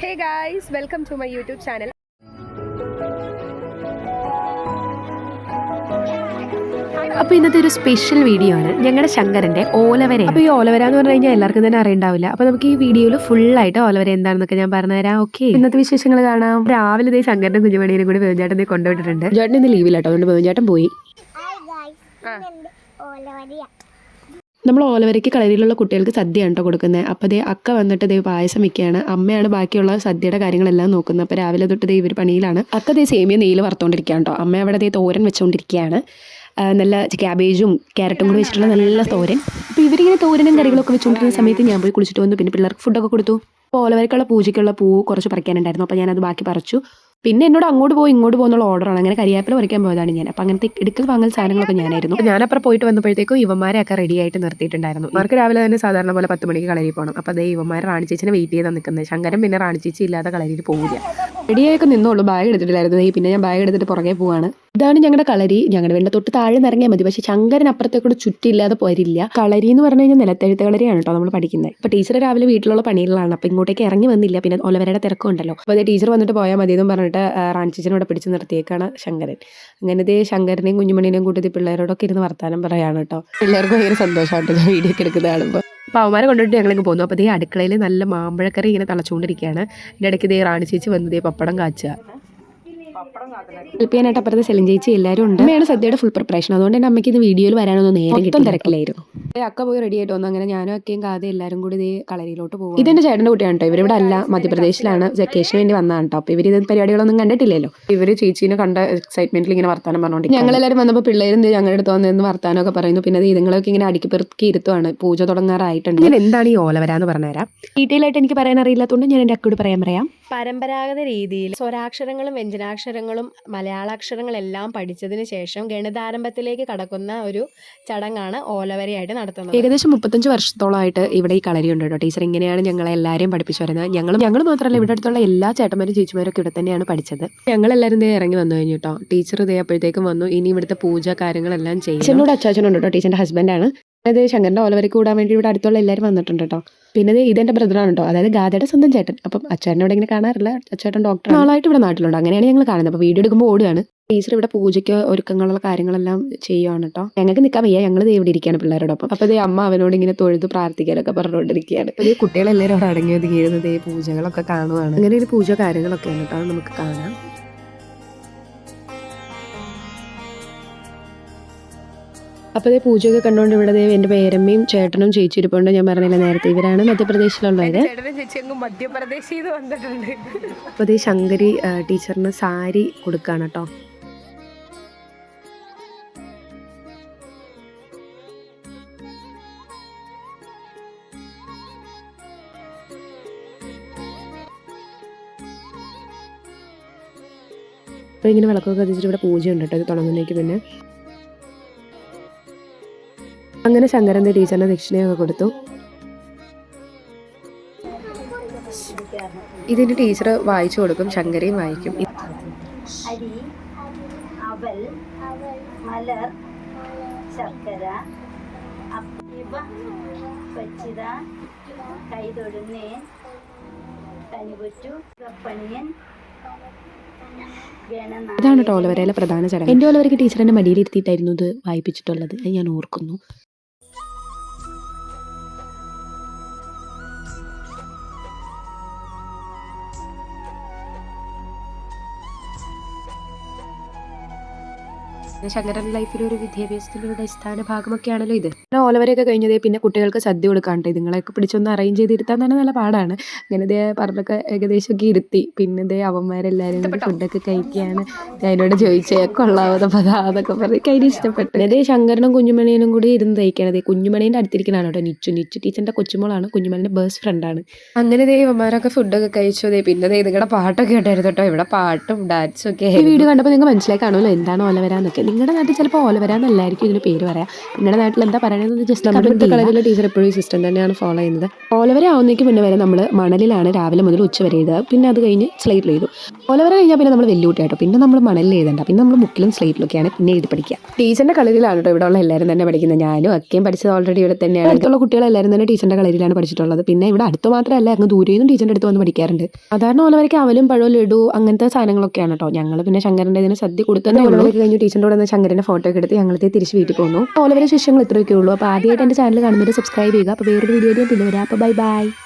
Hey guys welcome to my YouTube channel അപ്പോൾ ഇന്നത്തെ ഒരു സ്പെഷ്യൽ വീഡിയോ ആണ് ഞങ്ങളുടെ ശങ്കരന്റെ ഓലവര. അപ്പോൾ ഈ ഓലവര എന്ന് പറഞ്ഞു കഴിഞ്ഞാൽ എല്ലാവർക്കും തന്നെ അറിയണ്ടാവില്ല. അപ്പോൾ നമുക്ക് ഈ വീഡിയോയിൽ ഫുൾ ആയിട്ട് ഓലവര എന്താണെന്നൊക്കെ ഞാൻ പറഞ്ഞുതരാം ഓക്കെ ഇന്നത്തെ വിശേഷങ്ങൾ കാണാം. രാവിലെ ഇതേ ശങ്കരന്റെ കുഞ്ഞുമണിയും കൂടി വേവഞ്ചാട്ടൻ കൊണ്ടുപോയിട്ടുണ്ട് ചേട്ടൻ ഇന്ന് ലീവിലാട്ടോ അതുകൊണ്ട് വേവഞ്ചാട്ടൻ പോയി. നമ്മൾ ഓലവരയ്ക്ക് കളരിയിലുള്ള കുട്ടികൾക്ക് സദ്യയാണ് കേട്ടോ കൊടുക്കുന്നത് അപ്പോൾ ദേ അക്ക വന്നിട്ട് ദേ പായസം വയ്ക്കുകയാണ് അമ്മയാണ് ബാക്കിയുള്ള സദ്യയുടെ കാര്യങ്ങളെല്ലാം നോക്കുന്നത്. അപ്പോൾ രാവിലെ തൊട്ട് ദേ ഒരു പണിയിലാണ്. അക്ക ദേ സേമിയ നെയ്യിൽ വറുത്തുകൊണ്ടിരിക്കുകയാണ് കേട്ടോ അമ്മ അവിടെ ദേ തോരൻ വെച്ചുകൊണ്ടിരിക്കുകയാണ് നല്ല ക്യാബേജും ക്യാരറ്റും കൂടി വെച്ചിട്ടുള്ള നല്ല തോരൻ. അപ്പോൾ ഇവരിങ്ങനെ തോരനും കറികളൊക്കെ വെച്ചുകൊണ്ടിരുന്ന സമയത്ത് ഞാൻ പോയി കുളിച്ചിട്ട് വന്നു. പിന്നെ പിള്ളേർക്ക് ഫുഡൊക്കെ കൊടുത്തു. അപ്പോൾ ഓലവരക്കുള്ള പൂജയ്ക്കുള്ള പൂ കുറച്ച് പറിക്കാനുണ്ടായിരുന്നു. അപ്പോൾ ഞാനത് ബാക്കി പറിച്ചു. പിന്നെ എന്നോട് അങ്ങോട്ട് പോയി ഇങ്ങോട്ട് പോകുന്നുള്ള ഓർഡറാണ് അങ്ങനെ കരിയാപ്പില പറിക്കാൻ പോയതാണ് ഞാൻ. അപ്പം അങ്ങനത്തെ എടുക്കൽ വാങ്ങൽ സാധനങ്ങളൊക്കെ ഞാനായിരുന്നു. ഞാനപ്പുറം പോയിട്ട് വന്നപ്പോഴത്തേക്കും ഇവന്മാരെയൊക്കെ റെഡി ആയിട്ട് നിർത്തിയിട്ടുണ്ടായിരുന്നു. അവർക്ക് രാവിലെ തന്നെ സാധാരണ പോലെ പത്ത് മണിക്ക് കളരി പോകണം അപ്പോൾ അതേ ഇവന്മാർ റാണി ചേച്ചിനെ വെയിറ്റ് ചെയ്താൽ നിൽക്കുന്നത് ശങ്കരൻ പിന്നെ റാണി ചേച്ചി ഇല്ലാതെ കളരിയിൽ പോകില്ല റെഡിയായൊക്കെ നിന്നോളൂ. ബാഗ് എടുത്തിട്ടില്ലായിരുന്നു. പിന്നെ ഞാൻ ബാഗ് എടുത്തിട്ട് പുറകെ പോവാണ്. ഇതാണ് ഞങ്ങളുടെ കളരി. ഞങ്ങളുടെ വീടിന്റെ തൊട്ട് താഴെ നിറങ്ങിയാൽ മതി. പക്ഷേ ശങ്കരൻ അപ്പുറത്തേക്കൂടെ ചുറ്റില്ലാതെ പോരില്ല കളരി എന്ന് പറഞ്ഞു കഴിഞ്ഞാൽ നിലത്തെഴുത്ത് കളരിയാണ് കേട്ടോ നമ്മൾ പഠിക്കുന്നത് അപ്പോൾ ടീച്ചർ രാവിലെ വീട്ടിലുള്ള പണികളിലാണ് അപ്പോൾ ഇങ്ങോട്ടേക്ക് ഇറങ്ങി വന്നില്ല. പിന്നെ ഒലവരുടെ തിരക്കുണ്ടല്ലോ അപ്പോൾ അതേ ടീച്ചർ വന്നിട്ട് പോയാൽ മതി എന്നും പറഞ്ഞിട്ട് റാണിച്ചിച്ചനെ ഇവിടെ പിടിച്ച് നിർത്തിയേക്കാണ് ശങ്കരൻ. അങ്ങനെ ദേ ശങ്കരനെയും കുഞ്ഞുമണിനെയും കൂട്ടി പിള്ളേരോടൊക്കെ ഇരുന്ന് വർത്താനം പറയാണ് കേട്ടോ. പിള്ളേർക്ക് ഭയങ്കര സന്തോഷമായിട്ട് വീഡിയോ ഒക്കെ എടുക്കുന്ന കാണുമ്പോൾ അപ്പോൾ അവന്മാരെ കൊണ്ടിട്ട് ഞങ്ങളിങ്ങ് പോന്നു. അപ്പോൾ ദേ അടുക്കളയിൽ നല്ല മാമ്പഴക്കറി ഇങ്ങനെ തളച്ചുകൊണ്ടിരിക്കുകയാണ്. ഇതിന്റെ ഇടയ്ക്ക് ദേ റാണി ചേച്ചി വന്ന് ദേ പപ്പടം കാച്ചുക. ഹെൽപ്പ് ചെയ്യാനായിട്ട് അപ്പുറത്ത് സെലിൻ ചേച്ചി എല്ലാവരും ഉണ്ട്. അമ്മയാണ് സദ്യയുടെ ഫുൾ പ്രിപ്പറേഷൻ അതുകൊണ്ട് തന്നെ അമ്മയ്ക്ക് ഇത് വീഡിയോയിൽ വരാനൊന്നും നേരം കിട്ടും തിരക്കിലായിരുന്നു. അക്ക പോയി റെഡി ആയിട്ട് വന്നു. അങ്ങനെ ഞാനും അക്കയും കാതെ എല്ലാവരും കൂടി ഇതേ കളരിയിലോട്ട് പോകും ഇതെന്റെ ചേട്ടന്റെ കുട്ടിയാണ് കേട്ടോ ഇവരിവിടെ അല്ല. മധ്യപ്രദേശിലാണ്. വെക്കേഷന് വേണ്ടി വന്നതാണ് കേട്ടോ അപ്പോൾ ഇവർ ഇത് പരിപാടികളൊന്നും കണ്ടിട്ടില്ലല്ലോ. ഇവർ ചേച്ചീനെ കണ്ട എക്സൈറ്റ്മെന്റിൽ ഇങ്ങനെ വർത്താനം പറഞ്ഞോണ്ട് ഞങ്ങളെല്ലാവരും വന്നപ്പോൾ പിള്ളേരും ദേ ഞങ്ങളുടെ അടുത്ത് വന്നിരുന്ന് വർത്താനമൊക്കെ പറയുന്നു. പിന്നെ ദേ ഇതുങ്ങളൊക്കെ ഇങ്ങനെ അടുക്കി പെറുക്കി ഇരുത്തുവാണ്. പൂജ തുടങ്ങാറായിട്ടുണ്ട്. ഞാൻ എന്താണ് ഈ ഓലവര എന്ന് പറഞ്ഞുതരാം. ഡീറ്റെയിൽ ആയിട്ട് എനിക്ക് പറയാൻ അറിയില്ലാത്തതുകൊണ്ട് ഞാൻ എന്റെ അക്കോട് പറയാൻ പറയാം. പരമ്പരാഗത രീതിയിൽ സ്വരാക്ഷരങ്ങളും വ്യഞ്ജനാക്ഷരങ്ങളും മലയാളാക്ഷരങ്ങളെല്ലാം പഠിച്ചതിന് ശേഷം ഗണിതാരംഭത്തിലേക്ക് കടക്കുന്ന ഒരു ചടങ്ങാണ് ഓലവരയായിട്ട് നടത്തുന്നത്? ഏകദേശം മുപ്പത്തഞ്ച് വർഷത്തോളമായിട്ട് ഇവിടെ ഈ കളരി ഉണ്ട് കേട്ടോ. ടീച്ചർ ഇങ്ങനെയാണ് ഞങ്ങളെ എല്ലാവരെയും പഠിപ്പിച്ചു വരുന്നത്. ഞങ്ങൾ ഞങ്ങൾ മാത്രമല്ല ഇവിടെ അടുത്തുള്ള എല്ലാ ചേട്ടന്മാരും ചേച്ചിമാരൊക്കെ ഇവിടെ തന്നെയാണ് പഠിച്ചത്. ഞങ്ങൾ എല്ലാവരും ഇതേ ഇറങ്ങി വന്നു കഴിഞ്ഞു കേട്ടോ. ടീച്ചർ ഇതേ അപ്പോഴത്തേക്കും വന്നു. ഇനി ഇവിടുത്തെ പൂജ കാര്യങ്ങളെല്ലാം ചെയ്യും അച്ഛനോട് അച്ചാച്ചനുണ്ട് കേട്ടോ. ടീച്ചറിന്റെ ഹസ്ബൻഡാണ് അതായത് ശങ്കരന്റെ ഓലവരയ്ക്ക് കൂടാൻ വേണ്ടി ഇവിടെ അടുത്തുള്ള എല്ലാവരും വന്നിട്ടുണ്ട് കേട്ടോ പിന്നെ ദേ ഇതെന്റെ ബ്രദറാണ് കേട്ടോ അതായത് ഗാദയുടെ സ്വന്തം ചേട്ടൻ. അപ്പം അച്ഛനെ ഇവിടെ ഇങ്ങനെ കാണാറില്ല. അച്ഛേട്ടൻ ഡോക്ടർ ആളായിട്ട് ഇവിടെ നാട്ടിലുണ്ട്. അങ്ങനെയാണ് ഞങ്ങൾ കാണുന്നത്. അപ്പോൾ വീഡിയോ എടുക്കുമ്പോൾ ഓടുകയാണ്. ടീച്ചർ ഇവിടെ പൂജയ്ക്ക് ഒരുക്കങ്ങളുള്ള കാര്യങ്ങളെല്ലാം ചെയ്യുവാണ് കേട്ടോ ഞങ്ങൾക്ക് നിൽക്കാൻ വയ്യ. ഞങ്ങൾ ഇവിടെ ഇരിക്കുകയാണ് പിള്ളേരോടൊപ്പം. അപ്പോൾ ദേ അമ്മ അവനോട് ഇങ്ങനെ തൊഴുത് പ്രാർത്ഥിക്കാനൊക്കെ പറഞ്ഞുകൊണ്ടിരിക്കുകയാണ്. അപ്പോൾ ഈ കുട്ടികളെല്ലാവരും അവിടെ അടങ്ങി ഒതുങ്ങിയിരുന്നത് ഈ പൂജകളൊക്കെ കാണുവാണ്. അങ്ങനെ ഒരു പൂജ കാര്യങ്ങളൊക്കെയാണ് കേട്ടോ നമുക്ക് കാണാം. അപ്പോൾ അതേ പൂജയൊക്കെ കണ്ടുകൊണ്ട് ഇവിടെ എന്റെ പേരമ്മയും ചേട്ടനും ചേച്ചി ഇരിപ്പുണ്ട് ഞാൻ പറഞ്ഞില്ല നേരത്തെ ഇവരാണ് മധ്യപ്രദേശിലുള്ളത്. അപ്പൊ മധ്യപ്രദേശിൽ നിന്ന് വന്നിട്ടുണ്ട്. അപ്പോൾ അതേ ശങ്കരി ടീച്ചറിന് സാരി കൊടുക്കുകയാണ് കേട്ടോ അപ്പോൾ ഇങ്ങനെ വിളക്കൊക്കെ കത്തിച്ചിട്ട് ഇവിടെ പൂജയുണ്ട് കേട്ടോ ഇത് തുടങ്ങുന്നേക്ക് പിന്നെ അങ്ങനെ ശങ്കരന്റെ ടീച്ചറിന് ദക്ഷിണയൊക്കെ കൊടുത്തു. ഇതിന്റെ ടീച്ചർ വായിച്ചു കൊടുക്കും ശങ്കരയും വായിക്കും. അരി അവൽ മലർ ശർക്കര ഇവ പച്ചിത കൈതൊടുന്നേ കനിപുറ്റു കപ്പണിയൻ ഗണനാ ഇതാണ് ടോലവരയിലെ പ്രധാന ചടങ്ങ്. എന്റെ ഓലവരയ്ക്ക് ടീച്ചറിന്റെ മടിയിൽ മടിയിലിരുത്തിയിട്ടായിരുന്നു ഇത് വായിപ്പിച്ചിട്ടുള്ളത്. അത് ഞാൻ ഓർക്കുന്നു. ശങ്കരൻ ലൈഫിലൊരു ഒരു വിദ്യാഭ്യാസത്തിന്റെ അടിസ്ഥാന ഭാഗമൊക്കെയാണല്ലോ ഇത്. പിന്നെ ഓലവരെയൊക്കെ കഴിഞ്ഞതേ പിന്നെ കുട്ടികൾക്ക് സദ്യ കൊടുക്കാണ്ട് ഇതുങ്ങളെയൊക്കെ പിടിച്ചൊന്ന് അറേഞ്ച് ചെയ്തിരുത്താൻ തന്നെ നല്ല പാടാണ്. അങ്ങനെ ഇതേ പറഞ്ഞൊക്കെ ഏകദേശം ഒക്കെ ഇരുത്തി. പിന്നെ ഇതേ അവന്മാരെല്ലാവരും ഫുഡൊക്കെ കഴിക്കുകയാണ് അതിനോട് ചോദിച്ചേ കൊള്ളാവുന്ന പതാതൊക്കെ പറഞ്ഞ് കയ്യിൽ ഇഷ്ടപ്പെട്ടു. അതേ ശങ്കരനും കുഞ്ഞുമണിയനും കൂടി ഇരുന്ന് തയ്ക്കണത് കുഞ്ഞുമണീന്റെ അടുത്തിരിക്കണാണ് കേട്ടോ നിച്ചു. നിച്ചു ടീച്ചറിന്റെ കൊച്ചുമോളാണ്. കുഞ്ഞുമണിന്റെ ബേസ്റ്റ് ഫ്രണ്ടാണ് അങ്ങനെ ദേ ഇവന്മാരൊക്കെ ഫുഡൊക്കെ കഴിച്ചു. ദേ പിന്നെ ദേ നിങ്ങളുടെ പാട്ടൊക്കെ ഉണ്ടായിരുന്നു കേട്ടോ. ഇവിടെ പാട്ടും ഡാൻസും ഒക്കെ ഈ വീഡിയോ കണ്ടപ്പോൾ നിങ്ങൾക്ക് മനസ്സിലാക്കാണല്ലോ എന്താണ് ഓലവരാന്നൊക്കെ. നിങ്ങളുടെ നാട്ടിൽ ചിലപ്പോൾ ഓലവരാന്നല്ലായിരിക്കും ഇതിന് പേര് പറയാം. നിങ്ങളുടെ നാട്ടിൽ എന്താ പറയണമെന്ന് പറയുന്നത് ജസ്റ്റ് നമ്മുടെ കളറിലെ ടീച്ചർ എപ്പോഴും സിസ്റ്റം തന്നെയാണ് ഫോളോ ചെയ്യുന്നത്. ഓലവര ആവുന്നേക്ക് മുന്നേ വരെ നമ്മൾ മണലിലാണ് രാവിലെ മുതൽ ഉച്ച വരെ എഴുതുക. പിന്നെ അത് കഴിഞ്ഞ് സ്ലേറ്റിൽ എഴുതും. ഓലവര കഴിഞ്ഞാൽ പിന്നെ നമ്മൾ വെല്ലുവിട്ടി കേട്ടോ പിന്നെ നമ്മൾ മണലിൽ എഴുതണ്ട. പിന്നെ നമ്മൾ ബുക്കിലും സ്ലേറ്റിലൊക്കെയാണ് പിന്നെ എഴുതി പഠിക്കുക ടീച്ചറിന്റെ കളരിലാണ് കേട്ടോ ഇവിടെ ഉള്ള എല്ലാവരും തന്നെ പഠിക്കുന്നത്. ഞാനും ഒക്കെയും പഠിച്ചത് ഓൾറെഡി ഇവിടെ തന്നെയാണ്. അടുത്തുള്ള കുട്ടികളെല്ലാവരും തന്നെ ടീച്ചറിന്റെ കളരിലാണ് പഠിച്ചിട്ടുള്ളത്. പിന്നെ ഇവിടെ അടുത്ത് മാത്രമല്ല അങ്ങ് ദൂരെ നിന്നും ടീച്ചറിന്റെ അടുത്ത് വന്ന് പഠിക്കാറുണ്ട്. സാധാരണ ഓലവരയ്ക്ക് അവലും പഴവും ലഡു അങ്ങനത്തെ സാധനങ്ങളൊക്കെയാണ് കേട്ടോ ഞങ്ങൾ പിന്നെ ശങ്കരന്റെ ഇതിന് സദ്യ ഓലവരയ്ക്ക് കഴിഞ്ഞ് ടീച്ചറിന്റെ കൂടെ ശങ്കരന്റെ ഫോട്ടോ ഒക്കെ എടുത്ത് ഞങ്ങളത്തെ തിരിച്ച് വീട്ടിൽ പോകുന്നു ഓലവര ശിഷ്യങ്ങൾ ഇത്രയൊക്കെ ഉള്ളൂ. അപ്പോൾ ആദ്യമായിട്ട് എന്റെ ചാനൽ കാണുന്നവർ സബ്സ്ക്രൈബ് ചെയ്യുക. അപ്പോൾ വേറൊരു വീഡിയോ പിന്നെ വരാം. അപ്പോൾ ബൈ ബൈ